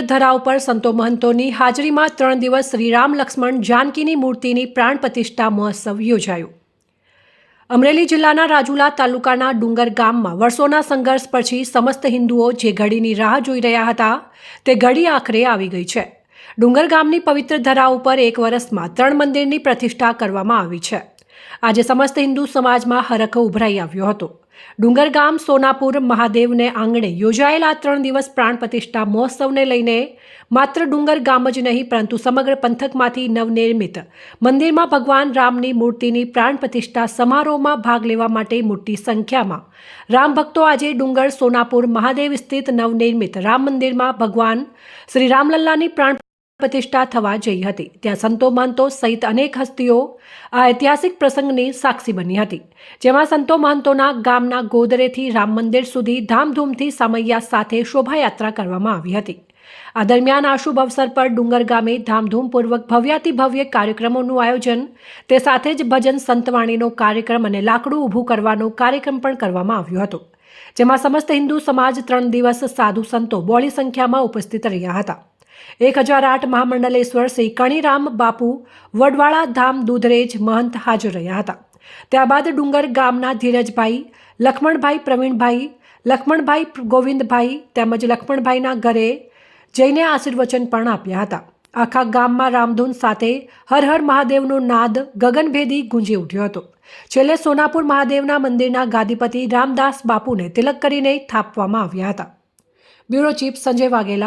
ધરાવ પર સંતો મહંતોની હાજરીમાં ત્રણ દિવસ શ્રીરામ લક્ષ્મણ જાનકીની મૂર્તિની પ્રાણ પ્રતિષ્ઠા મહોત્સવ યોજાયો. અમરેલી જિલ્લાના રાજુલા તાલુકાના ડુંગર ગામમાં વર્ષોના સંઘર્ષ પછી સમસ્ત હિન્દુઓ જે ઘડીની રાહ જોઈ રહ્યા હતા, તે ઘડી આખરે આવી ગઈ છે. ડુંગર ગામની પવિત્ર ધરા ઉપર એક વર્ષમાં ત્રણ મંદિરની પ્રતિષ્ઠા કરવામાં આવી છે. આજે સમસ્ત હિન્દુ સમાજમાં હરખ ઉભરાઈ આવ્યો હતો. ડુંગર ગામ સોનાપુર, મહાદેવને આંગણે યોજાયેલા ત્રણ દિવસ પ્રાણ પ્રતિષ્ઠા મહોત્સવને લઈને માત્ર ડુંગર ગામ જ નહીં, પરંતુ સમગ્ર પંથકમાંથી નવનિર્મિત મંદિરમાં ભગવાન રામની મૂર્તિની પ્રાણ પ્રતિષ્ઠા સમારોહમાં ભાગ લેવા માટે મોટી સંખ્યામાં રામ ભક્તો આજે ડુંગર, સોનાપુર, મહાદેવ સ્થિત નવનિર્મિત રામ મંદિરમાં ભગવાન શ્રી રામલલ્લાની પ્રાણ પ્રતિષ્ઠા થવા જઈ હતી. ત્યાં સંતો મહંતો સહિત અનેક હસ્તીઓ આ ઐતિહાસિક પ્રસંગની સાક્ષી બની હતી. જેમાં સંતો મહંતોના ગામના ગોદરેથી રામ મંદિર સુધી ધામધૂમથી સમૈયા સાથે શોભાયાત્રા કરવામાં આવી હતી. આ દરમિયાન આ શુભ અવસર પર ડુંગર ગામે ધામધૂમપૂર્વક ભવ્યાતિ ભવ્ય કાર્યક્રમોનું આયોજન, તે સાથે જ ભજન સંતવાણીનો કાર્યક્રમ અને લાકડું ઊભું કરવાનો કાર્યક્રમ પણ કરવામાં આવ્યો હતો. જેમાં સમસ્ત હિન્દુ સમાજ ત્રણ દિવસ સાધુ સંતો બોળી સંખ્યામાં ઉપસ્થિત રહ્યા હતા. એક હજાર આઠ મહામંડલેશ્વર શ્રી કણીરામ બાપુ વડવાળા ધામ દૂધરેજ મહંત હાજર રહ્યા હતા. ત્યારબાદ ડુંગર ગામના ધીરજભાઈ, લખમણભાઈ પ્રવીણભાઈ, લખમણભાઈ ગોવિંદભાઈ તેમજ લખમણભાઈના ઘરે જઈને આશીર્વચન પણ આપ્યા હતા. આખા ગામમાં રામધૂન સાથે હર હર મહાદેવનો નાદ ગગનભેદી ગુંજી ઉઠ્યો હતો. છેલ્લે સોનાપુર મહાદેવના મંદિરના ગાદીપતિ રામદાસ બાપુને તિલક કરીને થાપવામાં આવ્યા હતા. Bureau chief Sanjay Vaghela